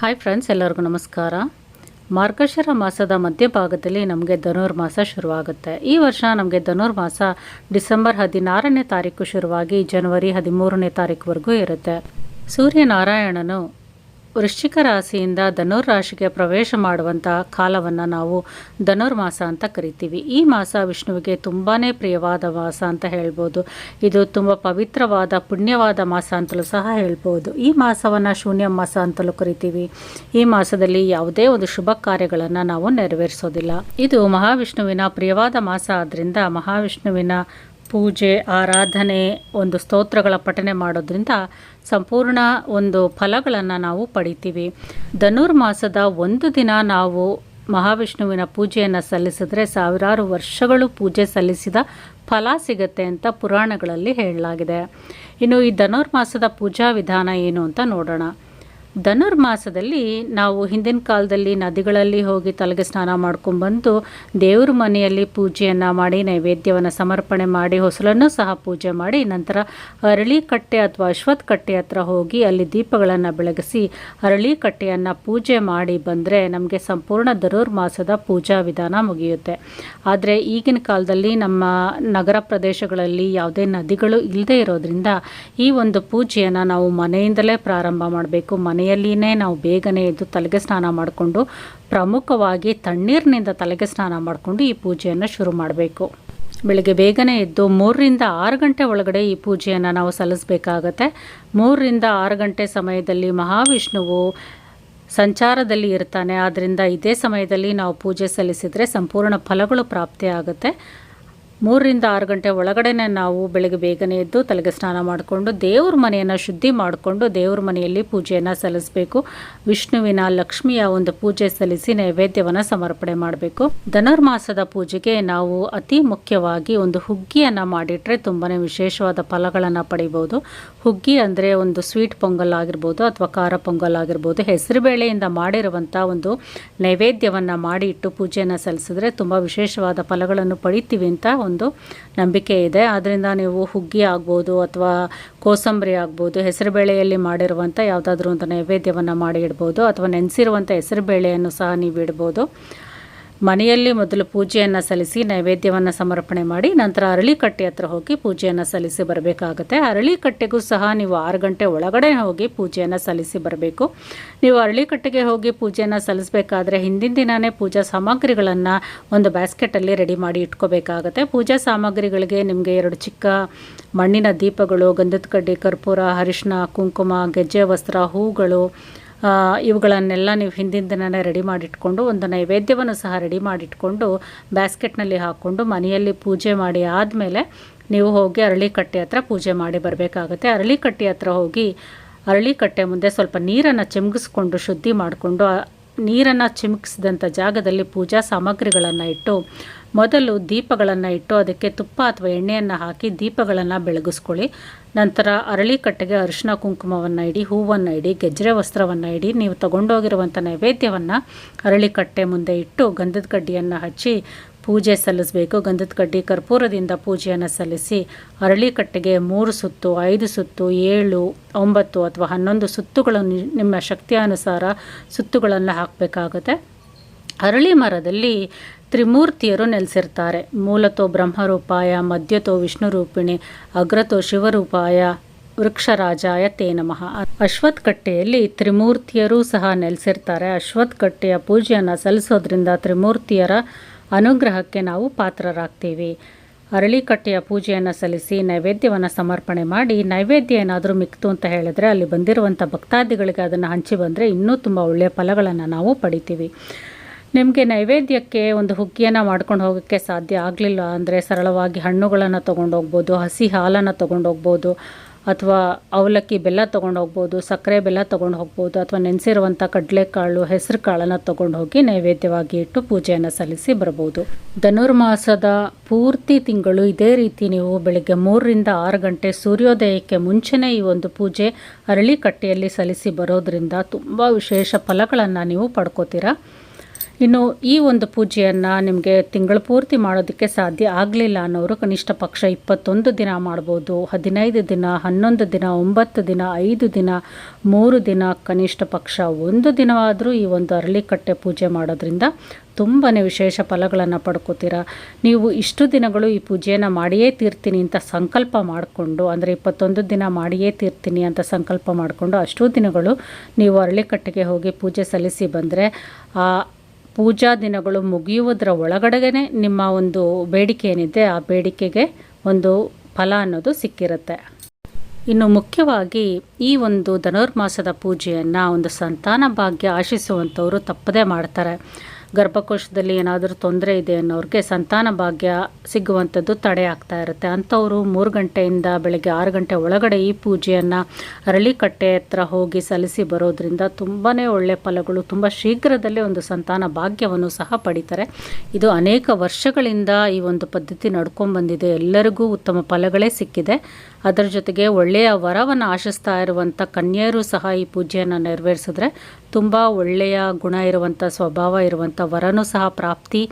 Hi friends ಎಲ್ಲರಿಗೂ ನಮಸ್ಕಾರ. ಮಾರ್ಗಶಿರ ಮಾಸದ ಮಧ್ಯಭಾಗದಲ್ಲಿ ನಮಗೆ ಧನುರ್ಮಾಸ ಶುರುವಾಗುತ್ತೆ. ಈ ವರ್ಷ ನಮಗೆ ಧನುರ್ಮಾಸ ಡಿಸೆಂಬರ್ ಹದಿನಾರನೇ ತಾರೀಕು ಶುರುವಾಗಿ ಜನವರಿ ಹದಿಮೂರನೇ ತಾರೀಕುವರೆಗೂ ಇರುತ್ತೆ. ಸೂರ್ಯನಾರಾಯಣನು ವೃಶ್ಚಿಕ ರಾಶಿಯಿಂದ ಧನುರ್ ರಾಶಿಗೆ ಪ್ರವೇಶ ಮಾಡುವಂಥ ಕಾಲವನ್ನು ನಾವು ಧನುರ್ಮಾಸ ಅಂತ ಕರಿತೀವಿ. ಈ ಮಾಸ ವಿಷ್ಣುವಿಗೆ ತುಂಬಾ ಪ್ರಿಯವಾದ ಮಾಸ ಅಂತ ಹೇಳ್ಬೋದು. ಇದು ತುಂಬ ಪವಿತ್ರವಾದ, ಪುಣ್ಯವಾದ ಮಾಸ ಅಂತಲೂ ಸಹ ಹೇಳ್ಬೋದು. ಈ ಮಾಸವನ್ನು ಶೂನ್ಯ ಮಾಸ ಅಂತಲೂ ಕರಿತೀವಿ. ಈ ಮಾಸದಲ್ಲಿ ಯಾವುದೇ ಒಂದು ಶುಭ ಕಾರ್ಯಗಳನ್ನು ನಾವು ನೆರವೇರಿಸೋದಿಲ್ಲ. ಇದು ಮಹಾವಿಷ್ಣುವಿನ ಪ್ರಿಯವಾದ ಮಾಸ ಆದ್ದರಿಂದ ಮಹಾವಿಷ್ಣುವಿನ ಪೂಜೆ, ಆರಾಧನೆ, ಒಂದು ಸ್ತೋತ್ರಗಳ ಪಠನೆ ಮಾಡೋದ್ರಿಂದ ಸಂಪೂರ್ಣ ಒಂದು ಫಲಗಳನ್ನು ನಾವು ಪಡಿತೀವಿ. ಧನುರ್ಮಾಸದ ಒಂದು ದಿನ ನಾವು ಮಹಾವಿಷ್ಣುವಿನ ಪೂಜೆಯನ್ನು ಸಲ್ಲಿಸಿದ್ರೆ ಸಾವಿರಾರು ವರ್ಷಗಳು ಪೂಜೆ ಸಲ್ಲಿಸಿದ ಫಲ ಸಿಗತ್ತೆ ಅಂತ ಪುರಾಣಗಳಲ್ಲಿ ಹೇಳಲಾಗಿದೆ. ಇನ್ನು ಈ ಧನುರ್ಮಾಸದ ಪೂಜಾ ವಿಧಾನ ಏನು ಅಂತ ನೋಡೋಣ. ಧನುರ್ಮಾಸದಲ್ಲಿ ನಾವು ಹಿಂದಿನ ಕಾಲದಲ್ಲಿ ನದಿಗಳಲ್ಲಿ ಹೋಗಿ ತಲೆಗೆ ಸ್ನಾನ ಮಾಡ್ಕೊಂಡ್ಬಂದು ದೇವ್ರ ಮನೆಯಲ್ಲಿ ಪೂಜೆಯನ್ನು ಮಾಡಿ, ನೈವೇದ್ಯವನ್ನು ಸಮರ್ಪಣೆ ಮಾಡಿ, ಹೊಸಲನ್ನು ಸಹ ಪೂಜೆ ಮಾಡಿ, ನಂತರ ಅರಳಿ ಕಟ್ಟೆ ಅಥವಾ ಅಶ್ವತ್ ಕಟ್ಟೆ ಹತ್ರ ಹೋಗಿ ಅಲ್ಲಿ ದೀಪಗಳನ್ನು ಬೆಳಗಿಸಿ ಅರಳಿ ಕಟ್ಟೆಯನ್ನು ಪೂಜೆ ಮಾಡಿ ಬಂದರೆ ನಮಗೆ ಸಂಪೂರ್ಣ ಧನುರ್ಮಾಸದ ಪೂಜಾ ವಿಧಾನ ಮುಗಿಯುತ್ತೆ. ಆದರೆ ಈಗಿನ ಕಾಲದಲ್ಲಿ ನಮ್ಮ ನಗರ ಪ್ರದೇಶಗಳಲ್ಲಿ ಯಾವುದೇ ನದಿಗಳು ಇಲ್ಲದೆ ಇರೋದ್ರಿಂದ ಈ ಒಂದು ಪೂಜೆಯನ್ನು ನಾವು ಮನೆಯಿಂದಲೇ ಪ್ರಾರಂಭ ಮಾಡಬೇಕು. ಮನೆಯಲ್ಲಿನೇ ನಾವು ಬೇಗನೆ ಎದ್ದು ತಲೆಗೆ ಸ್ನಾನ ಮಾಡಿಕೊಂಡು ಪ್ರಮುಖವಾಗಿ ತಣ್ಣೀರಿನಿಂದ ತಲೆಗೆ ಸ್ನಾನ ಮಾಡಿಕೊಂಡು ಈ ಪೂಜೆಯನ್ನು ಶುರು ಮಾಡಬೇಕು. ಬೆಳಗ್ಗೆ ಬೇಗನೆ ಎದ್ದು ಮೂರರಿಂದ ಆರು ಗಂಟೆ ಒಳಗಡೆ ಈ ಪೂಜೆಯನ್ನು ನಾವು ಸಲ್ಲಿಸಬೇಕಾಗತ್ತೆ. ಮೂರರಿಂದ ಆರು ಗಂಟೆ ಸಮಯದಲ್ಲಿ ಮಹಾವಿಷ್ಣುವು ಸಂಚಾರದಲ್ಲಿ ಇರ್ತಾನೆ. ಆದ್ದರಿಂದ ಇದೇ ಸಮಯದಲ್ಲಿ ನಾವು ಪೂಜೆ ಸಲ್ಲಿಸಿದರೆ ಸಂಪೂರ್ಣ ಫಲಗಳು ಪ್ರಾಪ್ತಿಯಾಗುತ್ತೆ. ಮೂರರಿಂದ ಆರು ಗಂಟೆ ಒಳಗಡೆನೆ ನಾವು ಬೆಳಗ್ಗೆ ಬೇಗನೆ ಎದ್ದು ತಲೆಗೆ ಸ್ನಾನ ಮಾಡಿಕೊಂಡು ದೇವ್ರ ಮನೆಯನ್ನು ಶುದ್ಧಿ ಮಾಡಿಕೊಂಡು ದೇವ್ರ ಮನೆಯಲ್ಲಿ ಪೂಜೆಯನ್ನು ಸಲ್ಲಿಸಬೇಕು. ವಿಷ್ಣುವಿನ ಲಕ್ಷ್ಮಿಯ ಒಂದು ಪೂಜೆ ಸಲ್ಲಿಸಿ ನೈವೇದ್ಯವನ್ನು ಸಮರ್ಪಣೆ ಮಾಡಬೇಕು. ಧನುರ್ಮಾಸದ ಪೂಜೆಗೆ ನಾವು ಅತಿ ಮುಖ್ಯವಾಗಿ ಒಂದು ಹುಗ್ಗಿಯನ್ನು ಮಾಡಿಟ್ರೆ ತುಂಬಾ ವಿಶೇಷವಾದ ಫಲಗಳನ್ನು ಪಡಿಬೋದು. ಹುಗ್ಗಿ ಅಂದರೆ ಒಂದು ಸ್ವೀಟ್ ಪೊಂಗಲ್ ಆಗಿರ್ಬೋದು ಅಥವಾ ಖಾರ ಪೊಂಗಲ್ ಆಗಿರ್ಬೋದು. ಹೆಸರುಬೇಳೆಯಿಂದ ಮಾಡಿರುವಂಥ ಒಂದು ನೈವೇದ್ಯವನ್ನು ಮಾಡಿ ಇಟ್ಟು ಪೂಜೆಯನ್ನು ಸಲ್ಲಿಸಿದ್ರೆ ತುಂಬ ವಿಶೇಷವಾದ ಫಲಗಳನ್ನು ಪಡಿತೀವಿ ಅಂತ ಒಂದು ನಂಬಿಕೆ ಇದೆ. ಆದ್ದರಿಂದ ನೀವು ಹುಗ್ಗಿ ಆಗ್ಬೋದು ಅಥವಾ ಕೋಸಂಬರಿ ಆಗ್ಬೋದು ಹೆಸರುಬೇಳೆಯಲ್ಲಿ ಮಾಡಿರುವಂಥ ಯಾವುದಾದ್ರೂ ಒಂದು ನೈವೇದ್ಯವನ್ನು ಮಾಡಿ ಇಡ್ಬೋದು ಅಥವಾ ನೆನೆಸಿರುವಂಥ ಹೆಸರುಬೇಳೆಯನ್ನು ಸಹ ನೀವು ಇಡ್ಬೋದು. ಮನೆಯಲ್ಲಿ ಮೊದಲು ಪೂಜೆಯನ್ನು ಸಲ್ಲಿಸಿ ನೈವೇದ್ಯವನ್ನು ಸಮರ್ಪಣೆ ಮಾಡಿ ನಂತರ ಅರಳಿಕಟ್ಟೆ ಹತ್ರ ಹೋಗಿ ಪೂಜೆಯನ್ನು ಸಲ್ಲಿಸಿ ಬರಬೇಕಾಗುತ್ತೆ. ಅರಳಿಕಟ್ಟೆಗೂ ಸಹ ನೀವು ಆರು ಗಂಟೆ ಒಳಗಡೆ ಹೋಗಿ ಪೂಜೆಯನ್ನು ಸಲ್ಲಿಸಿ ಬರಬೇಕು. ನೀವು ಅರಳಿಕಟ್ಟೆಗೆ ಹೋಗಿ ಪೂಜೆಯನ್ನು ಸಲ್ಲಿಸಬೇಕಾದ್ರೆ ಹಿಂದಿನ ದಿನವೇ ಪೂಜಾ ಸಾಮಗ್ರಿಗಳನ್ನು ಒಂದು ಬ್ಯಾಸ್ಕೆಟಲ್ಲಿ ರೆಡಿ ಮಾಡಿ ಇಟ್ಕೋಬೇಕಾಗತ್ತೆ. ಪೂಜಾ ಸಾಮಗ್ರಿಗಳಿಗೆ ನಿಮಗೆ ಎರಡು ಚಿಕ್ಕ ಮಣ್ಣಿನ ದೀಪಗಳು, ಗಂಧದ ಕಡ್ಡಿ, ಕರ್ಪೂರ ಅರಿಶಿನ ಕುಂಕುಮ, ಗೆಜ್ಜೆ, ವಸ್ತ್ರ, ಹೂಗಳು ಇವುಗಳನ್ನೆಲ್ಲ ನೀವು ಹಿಂದಿನ ದಿನನೇ ರೆಡಿ ಮಾಡಿಟ್ಕೊಂಡು ಒಂದು ನೈವೇದ್ಯವನ್ನು ಸಹ ರೆಡಿ ಮಾಡಿಟ್ಕೊಂಡು ಬ್ಯಾಸ್ಕೆಟ್ನಲ್ಲಿ ಹಾಕ್ಕೊಂಡು ಮನೆಯಲ್ಲಿ ಪೂಜೆ ಮಾಡಿ ಆದಮೇಲೆ ನೀವು ಹೋಗಿ ಅರಳಿಕಟ್ಟೆ ಹತ್ರ ಪೂಜೆ ಮಾಡಿ ಬರಬೇಕಾಗುತ್ತೆ. ಅರಳಿಕಟ್ಟೆ ಹತ್ರ ಹೋಗಿ ಅರಳಿಕಟ್ಟೆ ಮುಂದೆ ಸ್ವಲ್ಪ ನೀರನ್ನು ಚಿಮುಕಿಸ್ಕೊಂಡು ಶುದ್ಧಿ ಮಾಡಿಕೊಂಡು ನೀರನ್ನು ಚಿಮುಕಿಸಿದಂಥ ಜಾಗದಲ್ಲಿ ಪೂಜಾ ಸಾಮಗ್ರಿಗಳನ್ನು ಇಟ್ಟು ಮೊದಲು ದೀಪಗಳನ್ನು ಇಟ್ಟು ಅದಕ್ಕೆ ತುಪ್ಪ ಅಥವಾ ಎಣ್ಣೆಯನ್ನು ಹಾಕಿ ದೀಪಗಳನ್ನು ಬೆಳಗಿಸ್ಕೊಳ್ಳಿ. ನಂತರ ಅರಳಿಕಟ್ಟೆಗೆ ಅರಿಶಿನ ಕುಂಕುಮವನ್ನು ಇಡಿ, ಹೂವನ್ನು ಇಡಿ ಗೆಜ್ಜರೆ ವಸ್ತ್ರವನ್ನು ಇಡಿ, ನೀವು ತಗೊಂಡೋಗಿರುವಂಥ ನೈವೇದ್ಯವನ್ನು ಅರಳಿಕಟ್ಟೆ ಮುಂದೆ ಇಟ್ಟು ಗಂಧದ ಕಡ್ಡಿಯನ್ನು ಹಚ್ಚಿ ಪೂಜೆ ಸಲ್ಲಿಸಬೇಕು. ಗಂಧದ ಕಡ್ಡಿ ಕರ್ಪೂರದಿಂದ ಪೂಜೆಯನ್ನು ಸಲ್ಲಿಸಿ ಅರಳಿಕಟ್ಟೆಗೆ ಮೂರು ಸುತ್ತು, ಐದು ಸುತ್ತು, ಏಳು, ಒಂಬತ್ತು ಅಥವಾ ಹನ್ನೊಂದು ಸುತ್ತುಗಳನ್ನು ನಿಮ್ಮ ಶಕ್ತಿಯಾನುಸಾರ ಸುತ್ತುಗಳನ್ನು ಹಾಕಬೇಕಾಗುತ್ತೆ. ಅರಳಿ ಮರದಲ್ಲಿ ತ್ರಿಮೂರ್ತಿಯರು ನೆಲೆಸಿರ್ತಾರೆ. ಮೂಲತೋ ಬ್ರಹ್ಮರೂಪಾಯ, ಮಧ್ಯತೋ ವಿಷ್ಣು ರೂಪಿಣಿ ಅಗ್ರತೋ ಶಿವರೂಪಾಯ, ವೃಕ್ಷರಾಜಾಯ ತೇ ನಮಃ. ಅಶ್ವತ್ಕಟ್ಟೆಯಲ್ಲಿ ತ್ರಿಮೂರ್ತಿಯರೂ ಸಹ ನೆಲೆಸಿರ್ತಾರೆ. ಅಶ್ವತ್ಕಟ್ಟೆಯ ಪೂಜೆಯನ್ನು ಸಲ್ಲಿಸೋದ್ರಿಂದ ತ್ರಿಮೂರ್ತಿಯರ ಅನುಗ್ರಹಕ್ಕೆ ನಾವು ಪಾತ್ರರಾಗ್ತೀವಿ. ಅರಳಿಕಟ್ಟೆಯ ಪೂಜೆಯನ್ನು ಸಲ್ಲಿಸಿ ನೈವೇದ್ಯವನ್ನು ಸಮರ್ಪಣೆ ಮಾಡಿ, ನೈವೇದ್ಯ ಏನಾದರೂ ಮಿಕ್ತು ಅಂತ ಹೇಳಿದ್ರೆ ಅಲ್ಲಿ ಬಂದಿರುವಂಥ ಭಕ್ತಾದಿಗಳಿಗೆ ಅದನ್ನು ಹಂಚಿ ಬಂದರೆ ಇನ್ನೂ ತುಂಬ ಒಳ್ಳೆಯ ಫಲಗಳನ್ನು ನಾವು ಪಡಿತೀವಿ. ನಿಮಗೆ ನೈವೇದ್ಯಕ್ಕೆ ಒಂದು ಹುಗ್ಗಿಯನ್ನು ಮಾಡ್ಕೊಂಡು ಹೋಗೋಕ್ಕೆ ಸಾಧ್ಯ ಆಗಲಿಲ್ಲ ಅಂದರೆ ಸರಳವಾಗಿ ಹಣ್ಣುಗಳನ್ನು ತೊಗೊಂಡು ಹೋಗ್ಬೋದು ಹಸಿ ಹಾಲನ್ನು ತೊಗೊಂಡು ಹೋಗ್ಬೋದು ಅಥವಾ ಅವಲಕ್ಕಿ ಬೆಲ್ಲ ತೊಗೊಂಡು ಹೋಗ್ಬೋದು ಸಕ್ಕರೆ ಬೆಲ್ಲ ತೊಗೊಂಡು ಹೋಗ್ಬೋದು ಅಥವಾ ನೆನೆಸಿರುವಂಥ ಕಡಲೆಕಾಳು ಹೆಸರು ಕಾಳನ್ನು ತೊಗೊಂಡು ಹೋಗಿ ನೈವೇದ್ಯವಾಗಿ ಇಟ್ಟು ಪೂಜೆಯನ್ನು ಸಲ್ಲಿಸಿ ಬರ್ಬೋದು. ಧನುರ್ಮಾಸದ ಪೂರ್ತಿ ತಿಂಗಳು ಇದೇ ರೀತಿ ನೀವು ಬೆಳಗ್ಗೆ ಮೂರರಿಂದ ಆರು ಗಂಟೆ ಸೂರ್ಯೋದಯಕ್ಕೆ ಮುಂಚೆನೇ ಈ ಒಂದು ಪೂಜೆ ಅರಳಿಕಟ್ಟೆಯಲ್ಲಿ ಸಲ್ಲಿಸಿ ಬರೋದ್ರಿಂದ ತುಂಬ ವಿಶೇಷ ಫಲಗಳನ್ನು ನೀವು ಪಡ್ಕೋತೀರಾ? ಇನ್ನು ಈ ಒಂದು ಪೂಜೆಯನ್ನು ನಿಮಗೆ ತಿಂಗಳು ಪೂರ್ತಿ ಮಾಡೋದಕ್ಕೆ ಸಾಧ್ಯ ಆಗಲಿಲ್ಲ ಅನ್ನೋರು ಕನಿಷ್ಠ ಪಕ್ಷ ಇಪ್ಪತ್ತೊಂದು ದಿನ ಮಾಡ್ಬೋದು, ಹದಿನೈದು ದಿನ, ಹನ್ನೊಂದು ದಿನ, ಒಂಬತ್ತು ದಿನ, ಐದು ದಿನ, ಮೂರು ದಿನ, ಕನಿಷ್ಠ ಪಕ್ಷ ಒಂದು ದಿನವಾದರೂ ಈ ಒಂದು ಅರಳಿಕಟ್ಟೆ ಪೂಜೆ ಮಾಡೋದ್ರಿಂದ ತುಂಬಾ ವಿಶೇಷ ಫಲಗಳನ್ನು ಪಡ್ಕೋತೀರ. ನೀವು ಇಷ್ಟು ದಿನಗಳು ಈ ಪೂಜೆಯನ್ನು ಮಾಡಿಯೇ ತೀರ್ತೀನಿ ಅಂತ ಸಂಕಲ್ಪ ಮಾಡಿಕೊಂಡು, ಅಂದರೆ ಇಪ್ಪತ್ತೊಂದು ದಿನ ಮಾಡಿಯೇ ತೀರ್ತೀನಿ ಅಂತ ಸಂಕಲ್ಪ ಮಾಡಿಕೊಂಡು ಅಷ್ಟು ದಿನಗಳು ನೀವು ಅರಳಿಕಟ್ಟೆಗೆ ಹೋಗಿ ಪೂಜೆ ಸಲ್ಲಿಸಿ ಬಂದರೆ, ಆ ಪೂಜಾ ದಿನಗಳು ಮುಗಿಯುವುದರ ಒಳಗಡೆಗೆ ನಿಮ್ಮ ಒಂದು ಬೇಡಿಕೆ ಏನಿದೆ ಆ ಬೇಡಿಕೆಗೆ ಒಂದು ಫಲ ಅನ್ನೋದು ಸಿಕ್ಕಿರುತ್ತೆ. ಇನ್ನು ಮುಖ್ಯವಾಗಿ ಈ ಒಂದು ಧನುರ್ಮಾಸದ ಪೂಜೆಯನ್ನು ಒಂದು ಸಂತಾನ ಭಾಗ್ಯ ಆಶಿಸುವಂಥವರು ತಪ್ಪದೇ ಮಾಡ್ತಾರೆ. ಗರ್ಭಕೋಶದಲ್ಲಿ ಏನಾದರೂ ತೊಂದರೆ ಇದೆ ಅನ್ನೋರಿಗೆ ಸಂತಾನ ಭಾಗ್ಯ ಸಿಗುವಂಥದ್ದು ತಡೆ ಆಗ್ತಾ ಇರುತ್ತೆ. ಅಂಥವರು ಮೂರು ಗಂಟೆಯಿಂದ ಬೆಳಗ್ಗೆ ಆರು ಗಂಟೆ ಒಳಗಡೆ ಈ ಪೂಜೆಯನ್ನು ಅರಳಿಕಟ್ಟೆ ಹತ್ರ ಹೋಗಿ ಸಲ್ಲಿಸಿ ಬರೋದ್ರಿಂದ ತುಂಬಾ ಒಳ್ಳೆಯ ಫಲಗಳು, ತುಂಬ ಶೀಘ್ರದಲ್ಲೇ ಒಂದು ಸಂತಾನ ಭಾಗ್ಯವನ್ನು ಸಹ ಪಡಿತಾರೆ. ಇದು ಅನೇಕ ವರ್ಷಗಳಿಂದ ಈ ಒಂದು ಪದ್ಧತಿ ನಡ್ಕೊಂಡ್ಬಂದಿದೆ ಎಲ್ಲರಿಗೂ ಉತ್ತಮ ಫಲಗಳೇ ಸಿಕ್ಕಿದೆ. ಅದರ ಜೊತೆಗೆ ಒಳ್ಳೆಯ ವರವನ್ನು ಆಶಿಸ್ತಾ ಇರುವಂಥ ಕನ್ಯೆಯರು ಸಹ ಈ ಪೂಜೆಯನ್ನು ನೆರವೇರಿಸಿದ್ರೆ ತುಂಬ ಒಳ್ಳೆಯ ಗುಣ ಇರುವಂಥ ಸ್ವಭಾವ ಇರುವಂಥ ವರನೂ ಸಹ ಪ್ರಾಪ್ತಿ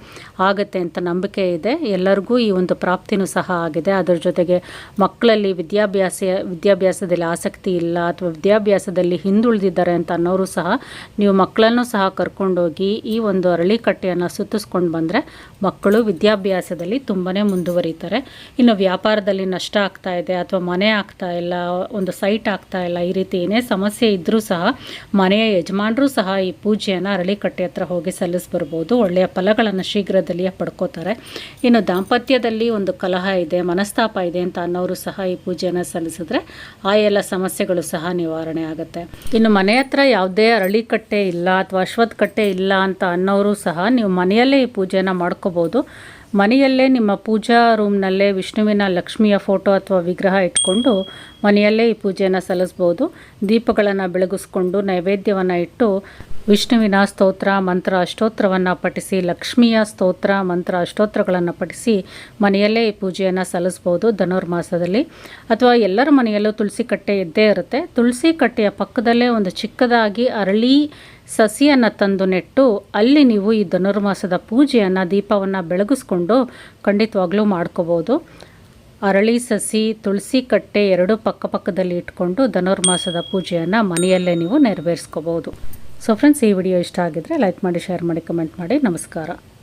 ಆಗುತ್ತೆ ಅಂತ ನಂಬಿಕೆ ಇದೆ. ಎಲ್ಲರಿಗೂ ಈ ಒಂದು ಪ್ರಾಪ್ತಿನೂ ಸಹ ಆಗಿದೆ. ಅದರ ಜೊತೆಗೆ ಮಕ್ಕಳಲ್ಲಿ ವಿದ್ಯಾಭ್ಯಾಸ, ವಿದ್ಯಾಭ್ಯಾಸದಲ್ಲಿ ಆಸಕ್ತಿ ಇಲ್ಲ ಅಥವಾ ವಿದ್ಯಾಭ್ಯಾಸದಲ್ಲಿ ಹಿಂದುಳಿದಿದ್ದಾರೆ ಅಂತ ಅನ್ನೋರು ಸಹ ನೀವು ಮಕ್ಕಳನ್ನು ಸಹ ಕರ್ಕೊಂಡೋಗಿ ಈ ಒಂದು ಅರಳಿಕಟ್ಟೆಯನ್ನು ಸುತ್ತಿಸ್ಕೊಂಡು ಬಂದರೆ ಮಕ್ಕಳು ವಿದ್ಯಾಭ್ಯಾಸದಲ್ಲಿ ತುಂಬಾ ಮುಂದುವರಿತಾರೆ. ಇನ್ನು ವ್ಯಾಪಾರದಲ್ಲಿ ನಷ್ಟ ಆಗ್ತಾ ಇದೆ ಅಥವಾ ಮನೆ ಆಗ್ತಾ ಇಲ್ಲ, ಒಂದು ಸೈಟ್ ಆಗ್ತಾ ಇಲ್ಲ, ಈ ರೀತಿ ಏನೇ ಸಮಸ್ಯೆ ಇದ್ದರೂ ಸಹ ಮನೆಯ ಯಜಮಾನರು ಸಹ ಈ ಪೂಜೆಯನ್ನು ಅರಳಿಕಟ್ಟೆ ಹತ್ರ ಹೋಗಿ ಸಲ್ಲಿಸ್ಬರ್ಬೋದು. ಒಳ್ಳೆಯ ಫಲಗಳನ್ನು ಶೀಘ್ರದಲ್ಲಿ ಪಡ್ಕೋತಾರೆ. ಇನ್ನು ದಾಂಪತ್ಯದಲ್ಲಿ ಒಂದು ಕಲಹ ಇದೆ, ಮನಸ್ತಾಪ ಇದೆ ಅಂತ ಅನ್ನೋರು ಸಹ ಈ ಪೂಜೆಯನ್ನು ಸಲ್ಲಿಸಿದ್ರೆ ಆ ಎಲ್ಲ ಸಮಸ್ಯೆಗಳು ಸಹ ನಿವಾರಣೆ ಆಗುತ್ತೆ. ಇನ್ನು ಮನೆ ಹತ್ರ ಯಾವುದೇ ಅರಳಿಕಟ್ಟೆ ಇಲ್ಲ ಅಥವಾ ಅಶ್ವತ್ಥ ಕಟ್ಟೆ ಇಲ್ಲ ಅಂತ ಅನ್ನೋರು ಸಹ ನೀವು ಮನೆಯಲ್ಲೇ ಈ ಪೂಜೆಯನ್ನು ಮಾಡ್ಕೋಬೋದು. ಮನೆಯಲ್ಲೇ ನಿಮ್ಮ ಪೂಜಾ ರೂಮ್ನಲ್ಲೇ ವಿಷ್ಣುವಿನ ಲಕ್ಷ್ಮಿಯ ಫೋಟೋ ಅಥವಾ ವಿಗ್ರಹ ಇಟ್ಕೊಂಡು ಮನೆಯಲ್ಲೇ ಈ ಪೂಜೆಯನ್ನು ಸಲ್ಲಿಸ್ಬೋದು. ದೀಪಗಳನ್ನು ಬೆಳಗಿಸ್ಕೊಂಡು ನೈವೇದ್ಯವನ್ನು ಇಟ್ಟು ವಿಷ್ಣುವಿನ ಸ್ತೋತ್ರ, ಮಂತ್ರ, ಅಷ್ಟೋತ್ರವನ್ನು ಪಠಿಸಿ, ಲಕ್ಷ್ಮಿಯ ಸ್ತೋತ್ರ, ಮಂತ್ರ, ಅಷ್ಟೋತ್ರಗಳನ್ನು ಪಠಿಸಿ ಮನೆಯಲ್ಲೇ ಈ ಪೂಜೆಯನ್ನು ಸಲ್ಲಿಸ್ಬೋದು ಧನುರ್ಮಾಸದಲ್ಲಿ. ಅಥವಾ ಎಲ್ಲರ ಮನೆಯಲ್ಲೂ ತುಳಸಿ ಕಟ್ಟೆ ಇದ್ದೇ ಇರುತ್ತೆ. ತುಳಸಿ ಕಟ್ಟೆಯ ಪಕ್ಕದಲ್ಲೇ ಒಂದು ಚಿಕ್ಕದಾಗಿ ಅರಳಿ ಸಸಿಯನ್ನು ತಂದು ನೆಟ್ಟು ಅಲ್ಲಿ ನೀವು ಈ ಧನುರ್ಮಾಸದ ಪೂಜೆಯನ್ನು, ದೀಪವನ್ನು ಬೆಳಗಿಸ್ಕೊಂಡು ಖಂಡಿತವಾಗ್ಲೂ ಮಾಡ್ಕೋಬೋದು. ಅರಳಿ ಸಸಿ, ತುಳಸಿ ಕಟ್ಟೆ ಎರಡು ಪಕ್ಕಪಕ್ಕದಲ್ಲಿ ಇಟ್ಕೊಂಡು ಧನುರ್ಮಾಸದ ಪೂಜೆಯನ್ನು ಮನೆಯಲ್ಲೇ ನೀವು ನೆರವೇರಿಸ್ಕೋಬೋದು. ಸೊ ಫ್ರೆಂಡ್ಸ್ ಈ ವಿಡಿಯೋ ಇಷ್ಟ ಆಗಿದ್ರೆ ಲೈಕ್ ಮಾಡಿ ಶೇರ್ ಮಾಡಿ ಕಮೆಂಟ್ ಮಾಡಿ. ನಮಸ್ಕಾರ.